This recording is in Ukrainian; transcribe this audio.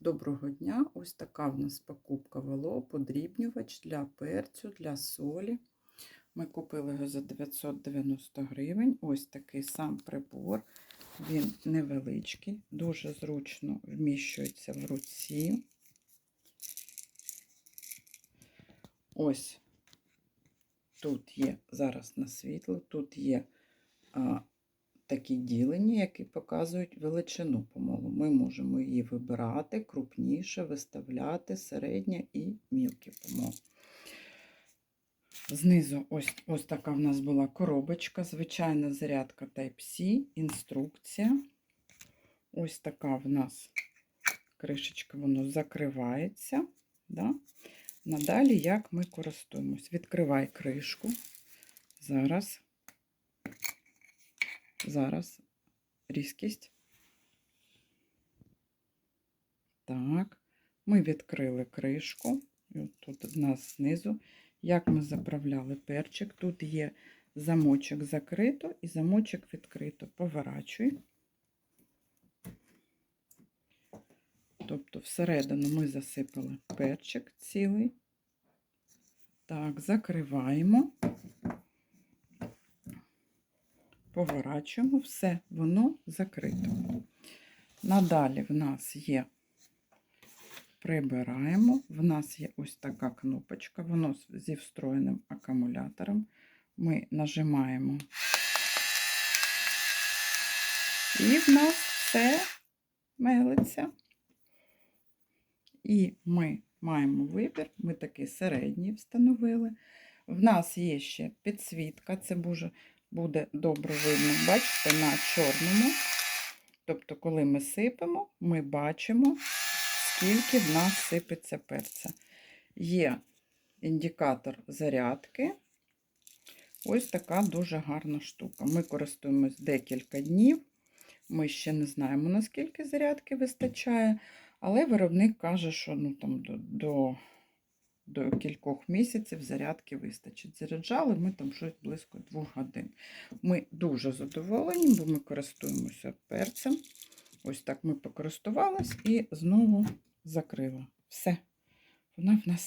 Доброго дня! Ось така в нас покупка вело, подрібнювач для перцю, для солі. Ми купили його за 990 гривень. Ось такий сам прибор. Він невеличкий, дуже зручно вміщується в руці. Ось тут є зараз на світло, тут є а, такі ділення, які показують величину помолу. Ми можемо її вибирати крупніше, виставляти середня і мілкі помол. Знизу ось, ось така в нас була коробочка, звичайна зарядка Type-C, інструкція. Ось така в нас кришечка, воно закривається. Да? Надалі, як ми користуємось. Відкривай кришку. Зараз. Зараз різкість. Так, ми відкрили кришку. Тут у нас знизу, як ми заправляли перчик. Тут є замочок закрито і замочок відкрито. Поворачуй. Тобто всередину ми засипали перчик цілий. Так, закриваємо поворачуємо, все, воно закрито. Надалі в нас є, прибираємо, в нас є ось така кнопочка, воно зі встроєним акумулятором. Ми нажимаємо, і в нас все мелиться. І ми маємо вибір, ми такий середній встановили. В нас є ще підсвітка, це буде добре видно, бачите, на чорному. Тобто, коли ми сипемо, ми бачимо, скільки в нас сипеться перця. Є індикатор зарядки. Ось така дуже гарна штука. Ми користуємось декілька днів. Ми ще не знаємо, наскільки зарядки вистачає, але виробник каже, що ну, там, до, до кількох місяців зарядки вистачить. Заряджали ми там щось близько двох годин. Ми дуже задоволені, бо ми користуємося перцем. Ось так ми покористувалися і знову закрила. Все, вона в нас